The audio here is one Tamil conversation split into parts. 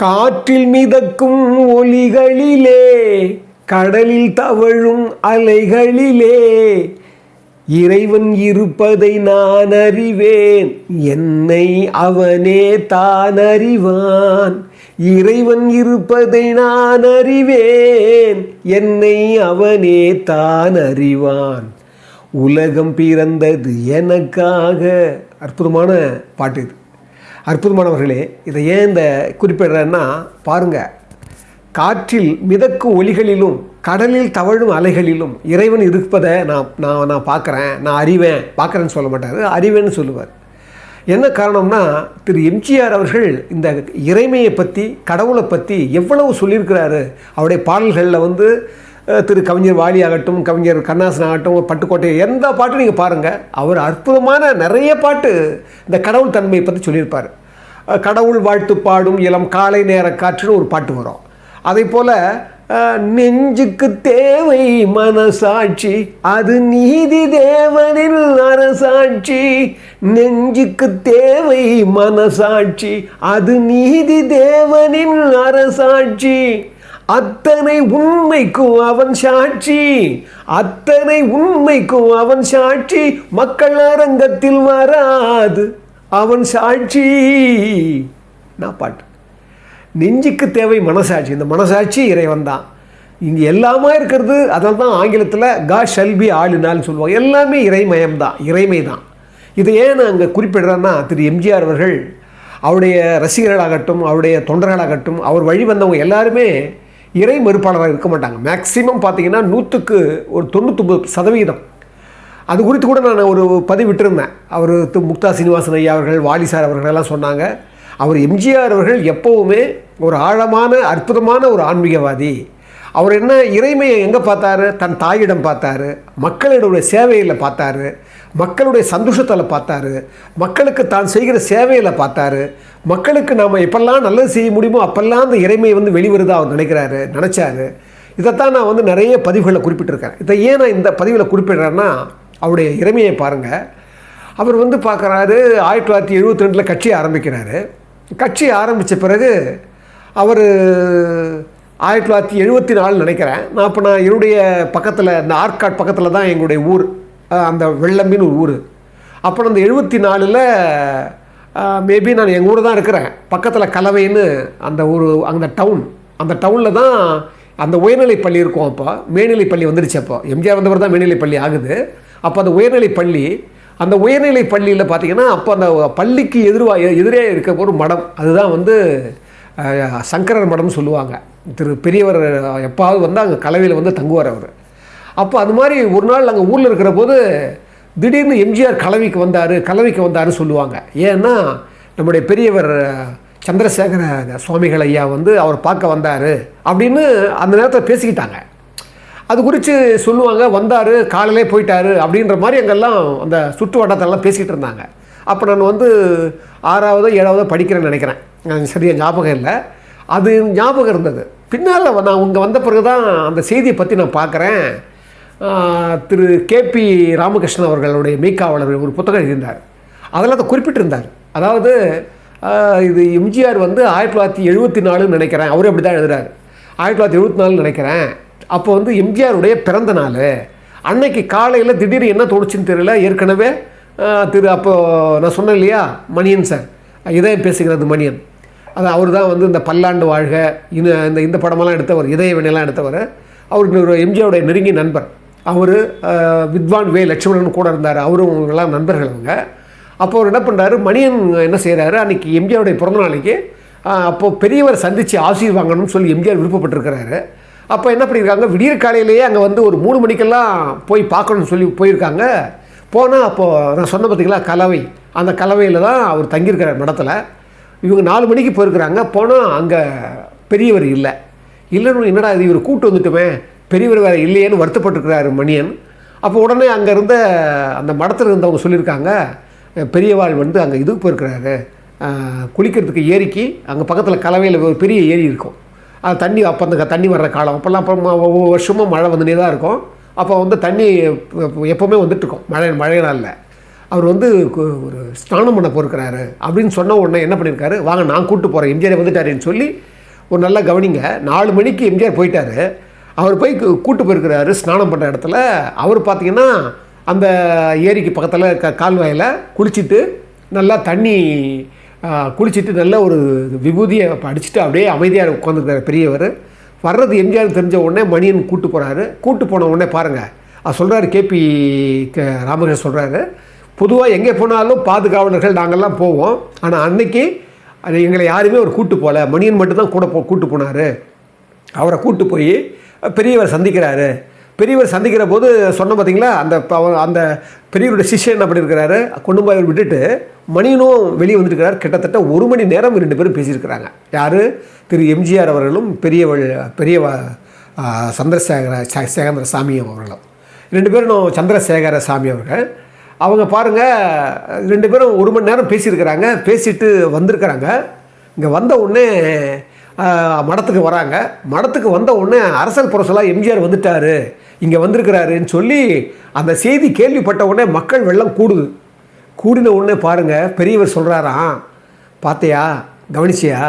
காற்றில் மிதக்கும் ஒலிகளிலே கடலில் தவழும் அலைகளிலே இறைவன் இருப்பதை நான் அறிவேன் என்னை அவனே தான் அறிவான். இறைவன் இருப்பதை நான் அறிவேன் என்னை அவனே தான் அறிவான். உலகம் பிறந்தது எனக்காக. அற்புதமான பாட்டு இது. அற்புதமானவர்களே இதை ஏன் இந்த குறிப்பிடுறேன்னா பாருங்கள் காற்றில் மிதக்கும் ஒலிகளிலும் கடலில் தவழும் அலைகளிலும் இறைவன் இருப்பதை நான் நான் நான் பார்க்குறேன். நான் அறிவேன். பார்க்குறேன்னு சொல்ல மாட்டார். அறிவேன்னு சொல்லுவார். என்ன காரணம்னா திரு எம்ஜிஆர் அவர்கள் இந்த இறைமையை பற்றி கடவுளை பற்றி எவ்வளவு சொல்லியிருக்கிறாரு. அவருடைய பாடல்களில் வந்து திரு கவிஞர் வாலி ஆகட்டும் கவிஞர் கண்ணாசன் ஆகட்டும் பட்டுக்கோட்டை எந்த பாட்டும் நீங்கள் பாருங்கள் அவர் அற்புதமான நிறைய பாட்டு இந்த கடவுள் தன்மையை பற்றி சொல்லியிருப்பார். கடவுள் வாழ்த்து பாடும் இளம் காலை நேர காற்றுன்னு ஒரு பாட்டு வரும். அதே போல் நெஞ்சுக்கு தேவை மனசாட்சி அது நீதி தேவனின் அரசாட்சி. நெஞ்சுக்கு தேவை மனசாட்சி அது நீதி தேவனின் அரசாட்சி. அத்தனை உண்மைக்கும் அவன் சாட்சி. அத்தனை உண்மைக்கும் அவன் சாட்சி. மக்கள் அரங்கத்தில் வராது அவன் சாட்சி. நான் பாட்டு. நெஞ்சுக்கு தேவை மனசாட்சி. இந்த மனசாட்சி இறைவன் தான். இங்கே எல்லாமே இருக்கிறது அதனால தான் ஆங்கிலத்தில் கா ஷல்பி ஆளுநாள்னு சொல்லுவாங்க. எல்லாமே இறைமயம் தான் இறைமை தான். இதை ஏன் நான் அங்கே குறிப்பிடுறேன்னா திரு எம்ஜிஆர் அவர்கள் அவருடைய ரசிகர்களாகட்டும் அவருடைய தொண்டர்களாகட்டும் அவர் வழி வந்தவங்க எல்லாருமே இறை மறுப்பாளராக இருக்க மாட்டாங்க. மேக்சிமம் பார்த்தீங்கன்னா நூற்றுக்கு ஒரு தொண்ணூத்தொம்பது சதவீதம். அது குறித்து கூட நான் ஒரு பதிவிட்டிருந்தேன் அவர் முக்தா சீனிவாசன் ஐயா அவர்கள் வாலிசார் அவர்கள் எல்லாம் சொன்னாங்க. அவர் எம்ஜிஆர் அவர்கள் எப்போவுமே ஒரு ஆழமான அற்புதமான ஒரு ஆன்மீகவாதி. அவர் என்ன இறைமையை எங்கே பார்த்தாரு? தன் தாயிடம் பார்த்தாரு. மக்களுடைய சேவையில் பார்த்தாரு. மக்களுடைய சந்தோஷத்தில் பார்த்தாரு. மக்களுக்கு தான் செய்கிற சேவையில் பார்த்தாரு. மக்களுக்கு நாம் எப்பெல்லாம் நல்லது செய்ய முடியுமோ அப்பெல்லாம் அந்த இறைமையை வந்து வெளிவருதா அவர் நினைக்கிறாரு நினச்சாரு. இதைத்தான் நான் வந்து நிறைய பதிவுகளில் குறிப்பிட்டிருக்கேன். இதை ஏன் நான் இந்த பதிவில் குறிப்பிடுறேன்னா அவருடைய இறைமையை பாருங்கள் அவர் வந்து பார்க்குறாரு ஆயிரத்தி தொள்ளாயிரத்தி எழுபத்தி ரெண்டில் கட்சி ஆரம்பிக்கிறாரு. கட்சி ஆரம்பித்த பிறகு அவர் ஆயிரத்தி தொள்ளாயிரத்தி எழுபத்தி நாலு நினைக்கிறேன். நான் இப்போ நான் என்னுடைய பக்கத்தில் இந்த ஆற்காட் பக்கத்தில் தான் எங்களுடைய ஊர். அந்த வெள்ளம்பின்னு ஒரு ஊர். அப்புறம் அந்த எழுபத்தி நாலில் மேபி நான் எங்கள் ஊர் தான் இருக்கிறேன். பக்கத்தில் கலவைன்னு அந்த ஒரு அந்த டவுன் அந்த டவுனில் தான் அந்த உயர்நிலை பள்ளி இருக்கும் அப்போ. மேல்நிலைப் பள்ளி வந்துடுச்சு அப்போ. எம்ஜிஆர் வந்தவர் தான் மேல்நிலை பள்ளி ஆகுது. அப்போ அந்த உயர்நிலைப் பள்ளி அந்த உயர்நிலை பள்ளியில் பார்த்தீங்கன்னா அப்போ அந்த பள்ளிக்கு எதிர்வா எதிரே இருக்க ஒரு மடம். அதுதான் வந்து சங்கரர் மடம்னு சொல்லுவாங்க. திரு பெரியவர் எப்பாவது வந்து அங்கே கலவையில் வந்து தங்குவார் அவர். அப்போ அது மாதிரி ஒரு நாள் அங்கே ஊரில் இருக்கிற போது திடீர்னு எம்ஜிஆர் கலவைக்கு வந்தார் கலவைக்கு வந்தாருன்னு சொல்லுவாங்க. ஏன்னா நம்முடைய பெரியவர் சந்திரசேகர சுவாமிகள் ஐயா வந்து அவர் பார்க்க வந்தார் அப்படின்னு அந்த நேரத்தில் பேசிக்கிட்டாங்க. அது குறித்து சொல்லுவாங்க வந்தார் காலையிலே போயிட்டாரு அப்படின்ற மாதிரி அங்கெல்லாம் அந்த சுற்று வட்டாரத்தெல்லாம் பேசிக்கிட்டு இருந்தாங்க. அப்போ நான் வந்து ஆறாவதோ ஏழாவதோ படிக்கிறேன்னு நினைக்கிறேன். சரியாக ஞாபகம் இல்லை. அது ஞாபகம் இருந்தது. பின்னால் நான் இங்கே வந்த பிறகு தான் அந்த செய்தியை பற்றி நான் பார்க்குறேன் திரு கேபி ராமகிருஷ்ணன் அவர்களுடைய மெய்க்காவலர் ஒரு புத்தகம் எழுதியிருந்தார். அதில் அதை குறிப்பிட்டிருந்தார். அதாவது இது எம்ஜிஆர் வந்து ஆயிரத்தி தொள்ளாயிரத்தி எழுபத்தி நாலுன்னு நினைக்கிறேன். அவரும் அப்படி தான் எழுதுறாரு. ஆயிரத்தி தொள்ளாயிரத்தி எழுபத்தி நாலுன்னு நினைக்கிறேன். அப்போ வந்து எம்ஜிஆருடைய பிறந்த நாள். அன்னைக்கு காலையில் திடீர்னு என்ன தோணுச்சுன்னு தெரியல. ஏற்கனவே திரு அப்போ நான் சொன்னேன் இல்லையா மணியன் சார். இதயம் பேசுகிறது மணியன். அது அவர் தான் வந்து இந்த பல்லாண்டு வாழ்க இந்த இந்த இந்த படமெல்லாம் எடுத்தவர் இதயவனையெல்லாம் எடுத்தவர். அவருக்கு ஒரு எம்ஜிஆருடைய நெருங்கிய நண்பர். அவர் வித்வான் வே லட்சுமணன் கூட இருந்தார். அவரும் இவங்கெல்லாம் நண்பர்கள் அவங்க. அப்போ அவர் என்ன பண்ணுறாரு மணியன் என்ன செய்கிறாரு அன்றைக்கி எம்ஜிஆருடைய பிறந்த நாளைக்கு அப்போது பெரியவர் சந்தித்து ஆசீர் வாங்கணும்னு சொல்லி எம்ஜிஆர் விருப்பப்பட்டிருக்கிறாரு. அப்போ என்ன பண்ணியிருக்காங்க? விடியற் காலையிலேயே அங்கே வந்து ஒரு மூணு மணிக்கெல்லாம் போய் பார்க்கணும்னு சொல்லி போயிருக்காங்க. போனால் அப்போது நான் சொன்ன பார்த்தீங்களா கலவை. அந்த கலவையில் தான் அவர் தங்கியிருக்கிறார் இடத்துல இவங்க நாலு மணிக்கு போயிருக்கிறாங்க போனால் அங்கே பெரியவர் இல்லை. இல்லைன்னு என்னடா இது இவர் கூட்டு வந்துட்டுமே பெரியவர் வேறு இல்லையேன்னு வருத்தப்பட்டிருக்கிறாரு மணியன். அப்போ உடனே அங்கே இருந்த அந்த மடத்தில் இருந்தவங்க சொல்லியிருக்காங்க பெரியவாள் வந்து அங்கே இதுக்கு போயிருக்கிறாரு. குளிக்கிறதுக்கு ஏரிக்கு அங்கே பக்கத்தில் கலவையில் ஒரு பெரிய ஏரி இருக்கும். அது தண்ணி அப்போ அந்த தண்ணி வர்ற காலம். அப்போல்லாம் அப்போ ஒவ்வொரு வருஷமும் மழை வந்துனே தான் இருக்கும். அப்போ வந்து தண்ணி எப்போவுமே வந்துட்டுருக்கோம் மழை மழை நாளில் அவர் வந்து ஒரு ஸ்நானம் பண்ண போயிருக்கிறாரு அப்படின்னு சொன்ன உடனே என்ன பண்ணியிருக்காரு? வாங்க நான் கூப்பிட்டு போகிறேன் எம்ஜிஆர் வந்துட்டாருன்னு சொல்லி ஒரு நல்லா கவனிங்க. நாலு மணிக்கு எம்ஜிஆர் போயிட்டாரு. அவர் போய் கு- கூட்டு போயிருக்கிறாரு ஸ்நானம் பண்ணுற இடத்துல. அவர் பார்த்தீங்கன்னா அந்த ஏரிக்கு பக்கத்தில் க கால்வாயில் குளிச்சுட்டு நல்லா தண்ணி குளிச்சுட்டு நல்ல ஒரு விபூதியை அடிச்சுட்டு அப்படியே அமைதியாக உட்காந்துருக்கார் பெரியவர். வர்றது எம்ஜிஆர் தெரிஞ்ச உடனே மணியன் கூட்டு போகிறாரு கூட்டு போன உடனே பாருங்கள் அவர் சொல்கிறாரு கேபி ராமகிருஷ்ணன் சொல்கிறாரு பொதுவாக எங்கே போனாலும் பாதுகாவலர்கள் நாங்கள்லாம் போவோம். ஆனால் அன்னைக்கு அது எங்களை யாருமே ஒரு கூட்டு போகல மணியன் மட்டும்தான் கூட போ கூட்டு போனார். அவரை கூட்டு போய் பெரியவர் சந்திக்கிறாரு. பெரியவர் சந்திக்கிற போது சொன்ன பார்த்தீங்களா அந்த அந்த பெரியவருடைய சிஷ்யன் அப்படி இருக்கிறாரு. கொண்டு போய் விட்டுட்டு மணியனும் வெளியே வந்துருக்கிறார். கிட்டத்தட்ட ஒரு மணி நேரம் ரெண்டு பேரும் பேசியிருக்கிறாங்க. யார்? திரு எம்ஜிஆர் அவர்களும் பெரியவள் பெரிய சந்திரசேகர சே- சேகந்திர சாமி அவர்களும். ரெண்டு பேரும் சந்திரசேகர சாமி அவர்கள். அவங்க பாருங்கள் ரெண்டு பேரும் ஒரு மணி நேரம் பேசியிருக்கிறாங்க பேசிட்டு வந்திருக்கிறாங்க. இங்கே வந்த உடனே மடத்துக்கு வராங்க. மடத்துக்கு வந்த உடனே அரசல் புரசலாக எம்ஜிஆர் வந்துட்டார். இங்கே வந்திருக்கிறாருன்னு சொல்லி அந்த செய்தி கேள்விப்பட்ட உடனே மக்கள் வெள்ளம் கூடுது. கூடின உடனே பாருங்கள் பெரியவர் சொல்கிறாராம் பார்த்தியா கவனிச்சியா?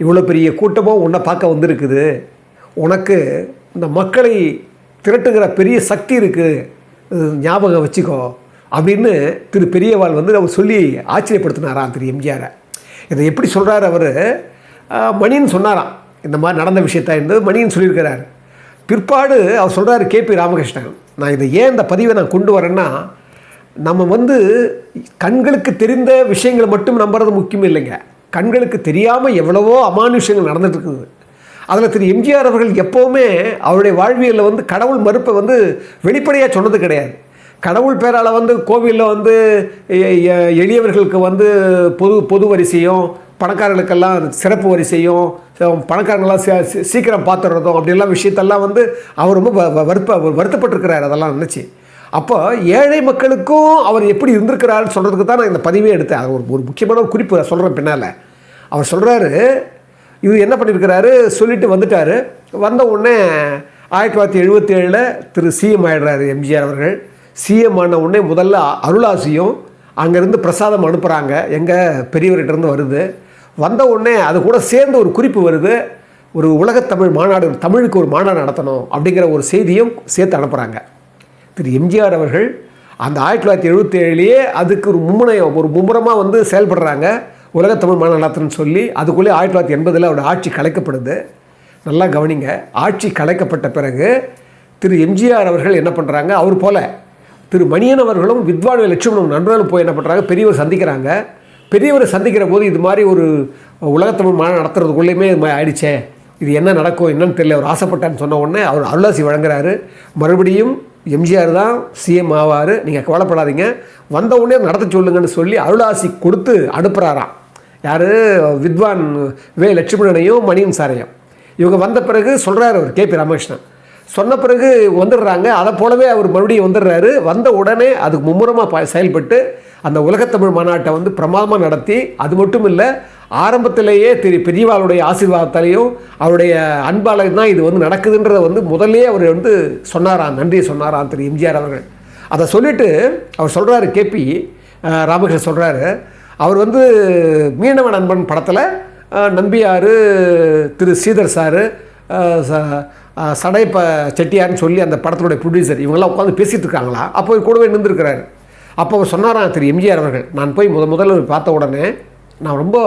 இவ்வளோ பெரிய கூட்டமும் உன்னை பார்க்க வந்திருக்குது. உனக்கு இந்த மக்களை திரட்டுகிற பெரிய சக்தி இருக்குது. ஞாபகம் வச்சுக்கோ. அப்படின்னு திரு பெரியவாள் வந்து அவர் சொல்லி ஆச்சரியப்படுத்தினாராம் திரு எம்ஜிஆரை. இதை எப்படி சொல்கிறார் அவர்? மணின்னு சொன்னாராம். இந்த மாதிரி நடந்த விஷயத்த என்பது மணின்னு சொல்லியிருக்கிறார். பிற்பாடு அவர் சொல்கிறாரு கேபி ராமகிருஷ்ணன் நான் இதை ஏன் இந்த பதிவை நான் கொண்டு வரேன்னா நம்ம வந்து கண்களுக்கு தெரிந்த விஷயங்களை மட்டும் நம்புறது முக்கியம் இல்லைங்க. கண்களுக்கு தெரியாமல் எவ்வளவோ அமானுஷங்கள் நடந்துகிட்ருக்குது இருக்குது அதில் திரு எம்ஜிஆர் அவர்கள் எப்போவுமே அவருடைய வாழ்வியலில் வந்து கடவுள் மறுப்பை வந்து வெளிப்படையாக சொன்னது கிடையாது. கடவுள் பேரால் வந்து கோவிலில் வந்து எ- எளியவர்களுக்கு வந்து பொது பொது வரிசையும் பணக்காரர்களுக்கெல்லாம் சிறப்பு வரிசையும் பணக்காரங்களாம் சீக்கிரம் பார்த்துடுறதும் அப்படிலாம் விஷயத்தெல்லாம் வந்து அவர் ரொம்ப வ- வ- வருப்ப வருத்தப்பட்டிருக்கிறார். அதெல்லாம் நினச்சி. அப்போ ஏழை மக்களுக்கும் அவர் எப்படி இருந்திருக்கிறாருன்னு சொல்கிறதுக்கு தான் நான் இந்த பதிவே எடுத்தேன். அது ஒரு ஒரு முக்கியமான ஒரு குறிப்பு சொல்கிறேன் பின்னால். அவர் சொல்கிறாரு இவர் என்ன பண்ணியிருக்கிறாரு சொல்லிட்டு வந்துட்டார். வந்த உடனே ஆயிரத்தி தொள்ளாயிரத்தி எழுபத்தி ஏழில் திரு சிஎம் ஆயிடுறாரு எம்ஜிஆர் அவர்கள். சிஎம் ஆன உடனே முதல்ல அருளாசியும் அங்கேருந்து பிரசாதம் அனுப்புகிறாங்க எங்கள் பெரியவர்கிட்டருந்து வருது. வந்த உடனே அது கூட சேர்ந்து ஒரு குறிப்பு வருது. ஒரு உலகத்தமிழ் மாநாடு தமிழுக்கு ஒரு மாநாடு நடத்தணும் அப்படிங்கிற ஒரு செய்தியும் சேர்த்து அனுப்புகிறாங்க திரு எம்ஜிஆர் அவர்கள் அந்த ஆயிரத்தி தொள்ளாயிரத்தி எழுபத்தி ஏழுலேயே அதுக்கு ஒரு மும்முனையம் ஒரு மும்முரமாக வந்து செயல்படுறாங்க. உலகத்தமிழ் மாநாடு நடத்தணும்னு சொல்லி அதுக்குள்ளே ஆயிரத்தி தொள்ளாயிரத்தி எண்பதில் அவரோட ஆட்சி கலைக்கப்படுது. நல்லா கவனிங்க. ஆட்சி கலைக்கப்பட்ட பிறகு திரு எம்ஜிஆர் அவர்கள் என்ன பண்ணுறாங்க அவர் போல திரு மணியன் அவர்களும் வித்வான் லட்சுமணன் நண்பர்களும் போய் என்ன பண்ணுறாங்க பெரியவர் சந்திக்கிறாங்க. பெரியவரை சந்திக்கிற போது இது மாதிரி ஒரு உலகத்தமிழ் மாநாடு நடத்துறதுக்குள்ளேயுமே இது மாதிரி ஆயிடுச்சே. இது என்ன நடக்கும் என்னன்னு தெரியல அவர் ஆசைப்பட்டான்னு சொன்ன உடனே அவர் அருளாசி வழங்குறாரு. மறுபடியும் எம்ஜிஆர் தான் சிஎம் ஆவார். நீங்கள் கவலைப்படாதீங்க. வந்த உடனே நடத்த சொல்லுங்கன்னு சொல்லி அருளாசி கொடுத்து அனுப்புகிறாராம் யார்? வித்வான் வே லட்சுமணனையும் மணியன் சாரையும். இவங்க வந்த பிறகு சொல்கிறார் அவர் கேபி ராமகிருஷ்ணன். சொன்ன பிறகு வந்துடுறாங்க. அதை போலவே அவர் மறுபடியும் வந்துடுறாரு. வந்த உடனே அதுக்கு மும்முரமாக செயல்பட்டு அந்த உலகத்தமிழ் மாநாட்டை வந்து பிரமாதமாக நடத்தி அது மட்டும் இல்லை ஆரம்பத்திலேயே திரு பெரியவாளுடைய ஆசீர்வாதத்தாலேயும் அவருடைய அன்பால தான் இது வந்து நடக்குதுன்றதை வந்து முதல்லயே அவர் வந்து சொன்னாராம் நன்றியை சொன்னாராம் திரு எம்ஜிஆர் அவர்கள். அதை சொல்லிவிட்டு அவர் சொல்கிறாரு கேபி ராமகிருஷ்ணன் சொல்கிறாரு அவர் வந்து மீனவ நண்பன் படத்தில் நம்பியார் திரு ஸ்ரீதர் சாரு அஹ், சடைப்ப செட்டியார்னு சொல்லி அந்த படத்தினுடைய ப்ரொடியூசர் இவங்கெல்லாம் உட்காந்து பேசிகிட்டு இருக்காங்களா அப்போ இவர் கூடவே நின்றுருக்கிறாரு. அப்போ அவர் சொன்னாராம் திரு எம்ஜிஆர் அவர்கள் நான் போய் முத முதல்ல இவர் பார்த்த உடனே நான் ரொம்ப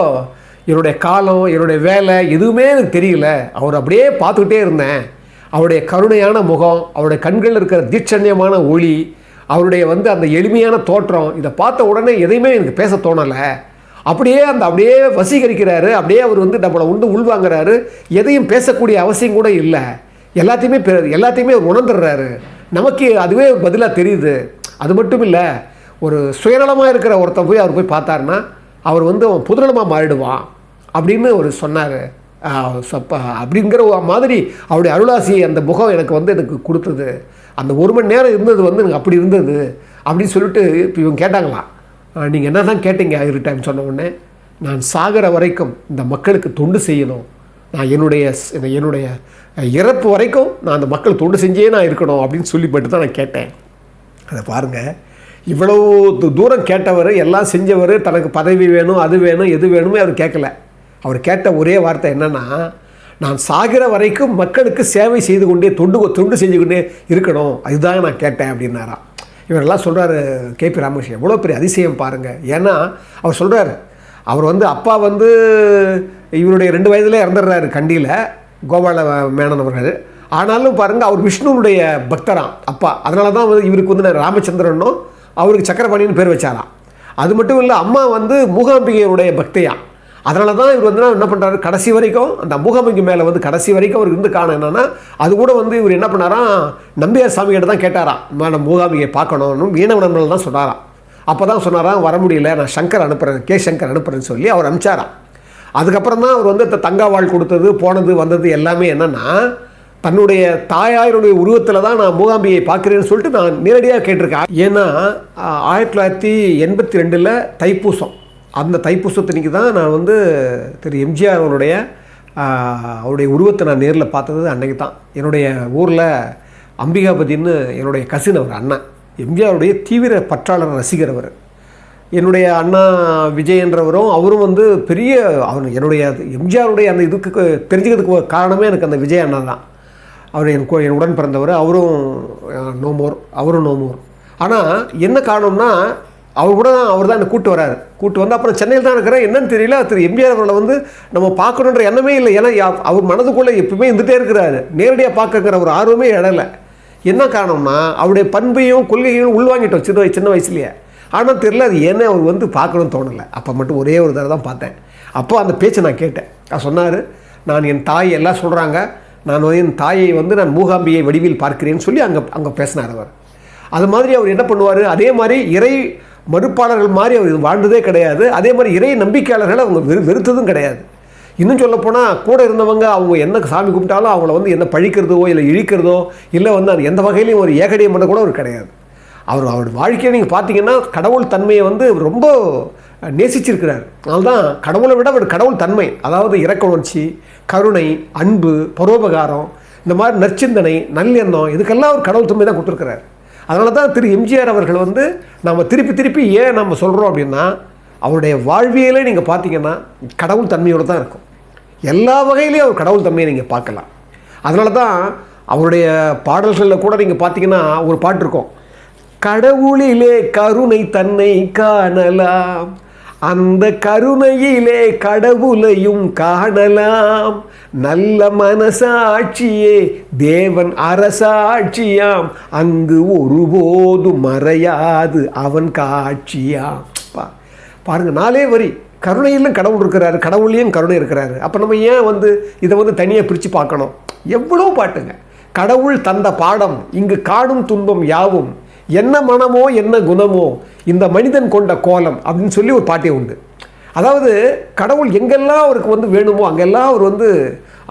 என்னுடைய காலம் என்னுடைய வேலை எதுவுமே எனக்கு தெரியல. அவர் அப்படியே பார்த்துக்கிட்டே இருந்தேன். அவருடைய கருணையான முகம் அவருடைய கண்களில் இருக்கிற தீட்சண்யமான ஒளி அவருடைய வந்து அந்த எளிமையான தோற்றம் இதை பார்த்த உடனே எதையுமே எனக்கு பேச தோணலை. அப்படியே அந்த அப்படியே வசீகரிக்கிறாரு. அப்படியே அவர் வந்து நம்மளை உண்டு உள்வாங்கிறாரு. எதையும் பேசக்கூடிய அவசியம் கூட இல்லை. எல்லாத்தையுமே பெ- எல்லாத்தையுமே அவர் உணர்ந்துடுறாரு. நமக்கு அதுவே பதிலாக தெரியுது. அது மட்டும் இல்லை ஒரு சுயநலமாக இருக்கிற ஒருத்தன் போய் அவர் போய் பார்த்தாருன்னா அவர் வந்து அவன் புதுநலமாக மாறிடுவான் அப்படின்னு அவர் சொன்னார். அப்படிங்கிற மாதிரி அவருடைய அருளாசி அந்த முகம் எனக்கு வந்து எனக்கு கொடுத்தது. அந்த ஒரு மணி நேரம் இருந்தது வந்து எனக்கு அப்படி இருந்தது அப்படின்னு சொல்லிட்டு இப்போ இவங்க கேட்டாங்களாம் நீங்கள் என்ன தான் கேட்டீங்க இரு டைம் சொன்ன உடனே நான் சாகிற வரைக்கும் இந்த மக்களுக்கு தொண்டு செய்யணும். நான் என்னுடைய என்னுடைய இறப்பு வரைக்கும் நான் அந்த மக்கள் தொண்டு செஞ்சே நான் இருக்கணும் அப்படின்னு சொல்லிப்பட்டு தான் நான் கேட்டேன். அதை பாருங்கள் இவ்வளவு தூரம் கேட்டவர் எல்லாம் செஞ்சவர் தனக்கு பதவி வேணும் அது வேணும் எது வேணுமே அவர் கேட்கல. அவர் கேட்ட ஒரே வார்த்தை என்னென்னா நான் சாகிற வரைக்கும் மக்களுக்கு சேவை செய்து கொண்டே தொண்டு தொண்டு செஞ்சு கொண்டே இருக்கணும். அதுதான் நான் கேட்டேன் அப்படின்னாராம். இவரெல்லாம் சொல்கிறாரு கேபி ராமகிருஷ்ணன். எவ்வளோ பெரிய அதிசயம் பாருங்கள் ஏன்னா அவர் சொல்கிறாரு அவர் வந்து அப்பா வந்து இவருடைய ரெண்டு வயதில் இறந்துடுறாரு கண்டியில் கோபால மேனன் அவர்கள். ஆனாலும் பாருங்கள் அவர் விஷ்ணுனுடைய பக்தராம் அப்பா. அதனால தான் வந்து இவருக்கு வந்து நான் ராமச்சந்திரனும் அவருக்கு சக்கரபாணின்னு பேர் வச்சாராம். அது மட்டும் இல்லை அம்மா வந்து மூகாம்பிகையுடைய பக்தையாம். அதனால தான் இவர் வந்து என்ன பண்ணுறாரு கடைசி வரைக்கும் அந்த மூகாம்பிகை மேலே வந்து கடைசி வரைக்கும் அவர் இருந்து காணும் என்னென்னா அது கூட வந்து இவர் என்ன பண்ணாராம் நம்பியார் சாமி கிட்ட தான் கேட்டாராம் மேடம் மூகாம்பிகை பார்க்கணும்னு வீணவனங்கள் தான் சொன்னாராம். அப்போ தான் சொன்னாராம் வர முடியல நான் சங்கர் அனுப்புகிறேன் கே சங்கர் அனுப்புகிறேன்னு சொல்லி அவர் அனுப்பிச்சாராம். அதுக்கப்புறம் தான் அவர் வந்து தங்கா வாழ் கொடுத்தது போனது வந்தது எல்லாமே என்னென்னா தன்னுடைய தாயாருடைய உருவத்தில் தான் நான் மூகாம்பியை பார்க்குறேன்னு சொல்லிட்டு நான் நேரடியாக கேட்டிருக்கேன். ஏன்னா ஆயிரத்தி தொள்ளாயிரத்தி எண்பத்தி ரெண்டில் தைப்பூசம். அந்த தைப்பூசத்தன்னைக்கு தான் நான் வந்து திரு எம்ஜிஆர் அவருடைய அவருடைய உருவத்தை நான் நேரில் பார்த்தது அன்னைக்கு தான். என்னுடைய ஊரில் அம்பிகாபதின்னு என்னுடைய கசின் அவர் அண்ணன். எம்ஜிஆருடைய தீவிர பற்றாளர் ரசிகர் அவர். என்னுடைய அண்ணா விஜயன்றவரும் அவரும் வந்து பெரிய அவர் என்னுடைய எம்ஜிஆருடைய அந்த இதுக்கு தெரிஞ்சுக்கிறதுக்கு காரணமே எனக்கு அந்த விஜய் அண்ணா தான். அவர் என் என் உடன் பிறந்தவர். அவரும் நோமோர் அவரும் நோமோர் ஆனால் என்ன காரணம்னா அவர் கூட தான் அவர் தான் என்னை கூட்டு வராரு. கூட்டு வந்து அப்புறம் சென்னையில் தான் இருக்கிறேன். என்னன்னு தெரியல. திரு எம்ஜிஆர் அவர்களை வந்து நம்ம பார்க்கணுன்ற எண்ணமே இல்லை. ஏன்னா அவர் மனதுக்குள்ளே எப்பவுமே இருந்துகிட்டே இருக்கிறாரு. நேரடியாக பார்க்கங்கிற ஒரு ஆர்வமே இடலை என்ன காரணம்னா அவருடைய பண்பையும் கொள்கையும் உள்வாங்கிட்டோம். சின்ன சின்ன வயசுலேயே. ஆனால் தெரில அது ஏன்னா அவர் வந்து பார்க்கணும்னு தோணலை. அப்போ மட்டும் ஒரே ஒரு தடவை தான் பார்த்தேன். அப்போ அந்த பேச்சை நான் கேட்டேன். அவர் சொன்னார் நான் என் தாய் எல்லாம் சொல்கிறாங்க நான் என் தாயை வந்து நான் மூகாம்பியை வடிவில் பார்க்கிறேன்னு சொல்லி அங்கே அங்கே பேசினார் அவர். அது மாதிரி அவர் என்ன பண்ணுவார்? அதே மாதிரி இறை மறுப்பாளர்கள் மாதிரி அவர் வாழ்ந்ததே கிடையாது. அதே மாதிரி இறை நம்பிக்கையாளர்களை அவங்க வெறு வெறுத்ததும் கிடையாது. இன்னும் சொல்லப்போனால் கூட இருந்தவங்க அவங்க என்ன சாமி கும்பிட்டாலும் அவங்கள வந்து என்ன பழிக்கிறதோ இல்லை இழிக்கிறதோ இல்லை வந்து அது எந்த வகையிலையும் ஒரு ஏகடியம் பண்ண கூட அவர் கிடையாது. அவர் அவர் வாழ்க்கையை நீங்கள் பார்த்தீங்கன்னா கடவுள் தன்மையை வந்து ரொம்ப நேசிச்சிருக்கிறார். அதனால்தான் கடவுளை விட அவர் கடவுள் தன்மை அதாவது இறக்க உணர்ச்சி கருணை அன்பு பரோபகாரம் இந்த மாதிரி நற்சிந்தனை நல்லெண்ணம் இதுக்கெல்லாம் அவர் கடவுள் தன்மை தான் கொடுத்துருக்கிறார். அதனால தான் திரு எம்ஜிஆர் அவர்கள் வந்து நம்ம திருப்பி திருப்பி ஏன் நம்ம சொல்கிறோம் அப்படின்னா அவருடைய வாழ்வியலே நீங்கள் பார்த்தீங்கன்னா கடவுள் தன்மையோடு தான் இருக்கும். எல்லா வகையிலையும் அவர் கடவுள் தன்மையை நீங்கள் பார்க்கலாம். அதனால தான் அவருடைய பாடல்களில் கூட நீங்கள் பார்த்தீங்கன்னா ஒரு பாட்டு இருக்கும். கடவுளிலே கருணை தன்னை காணலாம். அந்த கருணையிலே கடவுளையும் காணலாம். நல்ல மனசாட்சியே தேவன் அரசாட்சியாம். அங்கு ஒருபோதும் மறையாது அவன் காட்சியாம். பா பாருங்க நாலே வரி. கருணையிலும் கடவுள் இருக்கிறாரு கடவுளையும் கருணை இருக்கிறாரு. அப்போ நம்ம ஏன் வந்து இதை வந்து தனியாக பிரித்து பார்க்கணும்? எவ்வளோ பாட்டுங்க. கடவுள் தந்த பாடம் இங்கு காணும் துன்பம் யாவும் என்ன மனமோ என்ன குணமோ இந்த மனிதன் கொண்ட கோலம் அப்படின்னு சொல்லி ஒரு பாட்டே உண்டு. அதாவது கடவுள் எங்கெல்லாம் அவருக்கு வந்து வேணுமோ அங்கெல்லாம் அவர் வந்து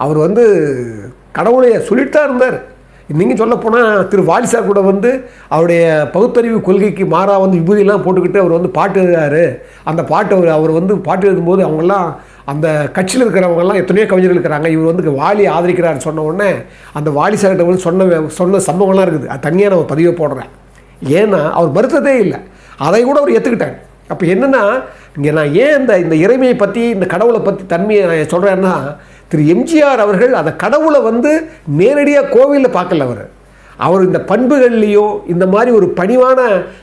அவர் வந்து கடவுளை சொல்லிட்டு தான் இருந்தார். நீங்கள் சொல்லப்போனால் திரு வாலிசார் கூட வந்து அவருடைய பகுத்தறிவு கொள்கைக்கு மாறாக வந்து விபூதியெல்லாம் போட்டுக்கிட்டு அவர் வந்து பாட்டு எழுதுறாரு. அந்த பாட்டு அவர் அவர் வந்து பாட்டு எழுதும்போது அவங்கெல்லாம் அந்த கட்சியில் இருக்கிறவங்கெல்லாம் எத்தனையோ கவிஞர்கள் இருக்கிறாங்க. இவர் வந்து வாலி ஆதரிக்கிறாருன்னு சொன்ன உடனே அந்த வாலிசார்கிட்ட வந்து சொன்ன சொன்ன சம்பவம்லாம் இருக்குது. அது தனியாக நம்ம பதிவை போடுறேன் ஏன்னா அவர் வருத்ததே இல்லை. அதை கூட அவர் ஏற்றுக்கிட்டாங்க அப்போ என்னென்னா இங்கே நான் ஏன் இந்த இந்த இறைமையை பற்றி இந்த கடவுளை பற்றி தன்மையை நான் சொல்கிறேன்னா திரு எம்ஜிஆர் அவர்கள் அந்த கடவுளை வந்து நேரடியாக கோவிலில் பார்க்கல அவர். அவர் இந்த பண்புகள்லேயும் இந்த மாதிரி ஒரு பணிவான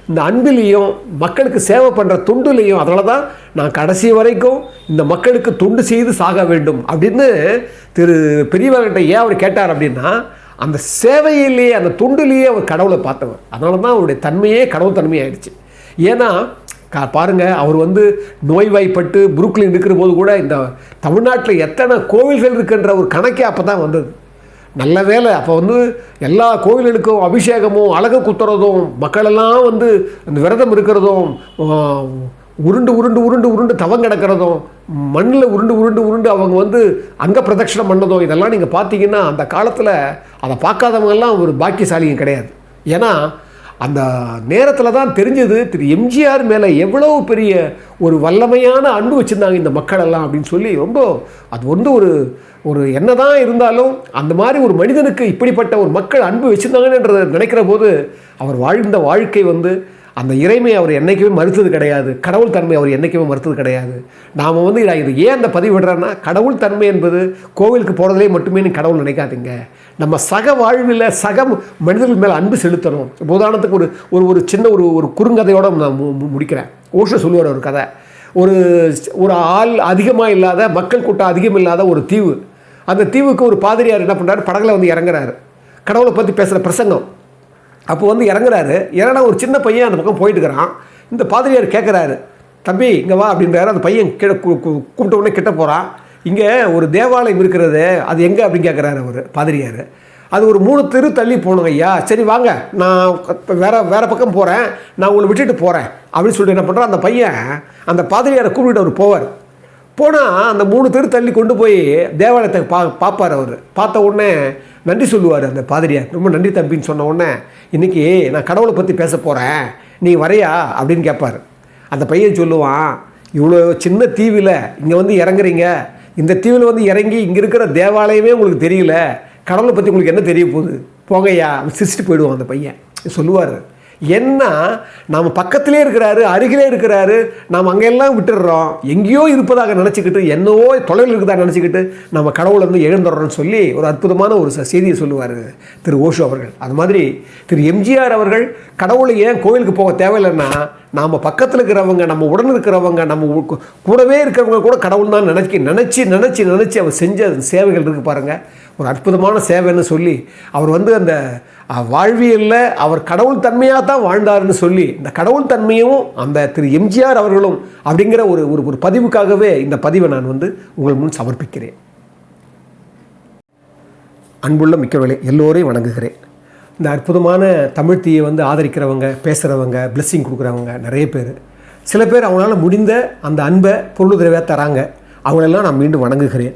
இந்த அன்பிலையும் மக்களுக்கு சேவை பண்ணுற தொண்டுலேயும் அதனால தான் நான் கடைசி வரைக்கும் இந்த மக்களுக்கு தொண்டு செய்து சாக வேண்டும் அப்படின்னு திரு பெரியவர்கிட்ட ஏன் அவர் கேட்டார் அப்படின்னா அந்த சேவையிலேயே அந்த துண்டுலேயே அவர் கடவுளை பார்த்தவர். அதனால தான் அவருடைய தன்மையே கடவுள் தன்மையாயிடுச்சு. ஏன்னா கா பாருங்க அவர் வந்து நோய்வாய்ப்பட்டு புருக்லின் இருக்கிற போது கூட இந்த தமிழ்நாட்டில் எத்தனை கோவில்கள் இருக்குன்ற ஒரு கணக்கே அப்போ தான் வந்தது. நல்ல வேலை அப்போ வந்து எல்லா கோவில்களுக்கும் அபிஷேகமும் அழகு குத்துறதும் மக்களெல்லாம் வந்து அந்த விரதம் இருக்கிறதும் உருண்டு உருண்டு உருண்டு உருண்டு தவம் கிடக்கிறதும் மண்ணில் உருண்டு உருண்டு உருண்டு அவங்க வந்து அங்க பிரதட்சணம் பண்ணதும் இதெல்லாம் நீங்கள் பார்த்தீங்கன்னா அந்த காலத்தில் அதை பார்க்காதவங்கெல்லாம் ஒரு பாக்கியசாலியும் கிடையாது. ஏன்னா அந்த நேரத்தில் தான் தெரிஞ்சது திரு எம்ஜிஆர் மேலே எவ்வளோ பெரிய ஒரு வல்லமையான அன்பு வச்சுருந்தாங்க இந்த மக்கள் எல்லாம் அப்படின்னு சொல்லி ரொம்ப அது வந்து ஒரு ஒரு என்ன தான் இருந்தாலும் அந்த மாதிரி ஒரு மனிதனுக்கு இப்படிப்பட்ட ஒரு மக்கள் அன்பு வச்சுருந்தாங்கன்றத நினைக்கிற போது அவர் வாழ்ந்த வாழ்க்கை வந்து அந்த இறைமை அவர் என்றைக்குமே மறுத்தது கிடையாது. கடவுள் தன்மை அவர் என்றைக்குமே மறுத்தது கிடையாது. நாம் வந்து இது ஏன் அந்த பதிவு விடுறேன்னா கடவுள் தன்மை என்பது கோவிலுக்கு போகிறதுலே மட்டுமே கடவுள் நினைக்காதீங்க. நம்ம சக வாழ்வில் சக மனிதர்கள் மேலே அன்பு செலுத்தணும். உதாரணத்துக்கு ஒரு ஒரு ஒரு சின்ன ஒரு ஒரு குறுங்கதையோடு நான் மு- முடிக்கிறேன். ஓஷோ சொல்லுவார் ஒரு கதை. ஒரு ஒரு ஆள் அதிகமாக இல்லாத மக்கள் கூட்டம் அதிகம் இல்லாத ஒரு தீவு. அந்த தீவுக்கு ஒரு பாதிரியார் என்ன பண்ணுறாரு படகுல வந்து இறங்குறாரு. கடவுளை பற்றி பேசுகிற பிரசங்கம். அப்போ வந்து இறங்குறாரு. இறங்கினா ஒரு சின்ன பையன் அந்த பக்கம் போயிட்டு இருக்கிறான் இந்த பாதிரியார் கேட்குறாரு தம்பி இங்கே வா அப்படின்றாரு. அந்த பையன் கிட்ட கூப்பிட்ட உடனே கிட்ட போகிறான் இங்கே ஒரு தேவாலயம் இருக்கிறது. அது எங்கே அப்படின்னு கேட்குறாரு அவர் பாதிரியார். அது ஒரு மூணு தெரு தள்ளி போகணும் ஐயா. சரி வாங்க. நான் வேற வேற பக்கம் போகிறேன் நான் உங்களை விட்டுட்டு போகிறேன் அப்படின்னு சொல்லிட்டு என்ன பண்ணுறான் அந்த பையன் அந்த பாதிரியாரை கூப்பிட்டு அவர் போவார். போனால் அந்த மூணு தெரு தள்ளி கொண்டு போய் தேவாலயத்தை பா பார்ப்பார் அவர். பார்த்த உடனே நன்றி சொல்லுவார் அந்த பாதிரியார். ரொம்ப நன்றி தம்பின்னு சொன்ன உடனே இன்றைக்கி நான் கடவுளை பற்றி பேச போகிறேன் நீ வரையா? அப்படின்னு கேட்பார் அந்த பையன் சொல்லுவான் இவ்வளோ சின்ன தீவில் இங்கே வந்து இறங்குறீங்க. இந்த தீவில் வந்து இறங்கி இங்கே இருக்கிற தேவாலயமே உங்களுக்கு தெரியல. கடவுளை பற்றி உங்களுக்கு என்ன தெரிய போகுது? போகையா சிரிச்சிட்டு போயிடுவான் அந்த பையன். சொல்லுவார் என்ன? நாம் பக்கத்திலே இருக்கிறாரு அருகிலே இருக்கிறாரு நாம் அங்கெல்லாம் விட்டுடுறோம். எங்கேயோ இருப்பதாக நினச்சிக்கிட்டு என்னவோ தொலைவில் இருக்குதா நினச்சிக்கிட்டு நம்ம கடவுளை வந்து எழுந்துடுறோம்னு சொல்லி ஒரு அற்புதமான ஒரு செய்தியை சொல்லுவார் திரு ஓஷோ அவர்கள். அது மாதிரி திரு எம்ஜிஆர் அவர்கள் கடவுளை ஏன் கோவிலுக்கு போக தேவையில்லைன்னா நாம் பக்கத்தில் இருக்கிறவங்க நம்ம உடன் இருக்கிறவங்க நம்ம கூடவே இருக்கிறவங்க கூட கடவுள் தான் நினைக்கி நினச்சி நினச்சி நினச்சி அவர் செஞ்ச சேவைகள் இருக்குது பாருங்கள் ஒரு அற்புதமான சேவைன்னு சொல்லி அவர் வந்து அந்த வாழ்வியலில் அவர் கடவுள் தன்மையாக தான் வாழ்ந்தாருன்னு சொல்லி இந்த கடவுள் தன்மையும் அந்த திரு எம்ஜிஆர் அவர்களும் அப்படிங்கிற ஒரு ஒரு ஒரு பதிவுக்காகவே இந்த பதிவை நான் வந்து உங்கள் முன் சமர்ப்பிக்கிறேன். அன்புள்ள மிக்கவர்களே எல்லோரையும் வணங்குகிறேன். இந்த அற்புதமான தமிழ் தீயை வந்து ஆதரிக்கிறவங்க பேசுகிறவங்க பிளெஸ்ஸிங் கொடுக்குறவங்க நிறைய பேர். சில பேர் அவங்களால முடிந்த அந்த அன்பை பொருளுதவியாக தராங்க. அவங்களெல்லாம் நான் மீண்டும் வணங்குகிறேன்.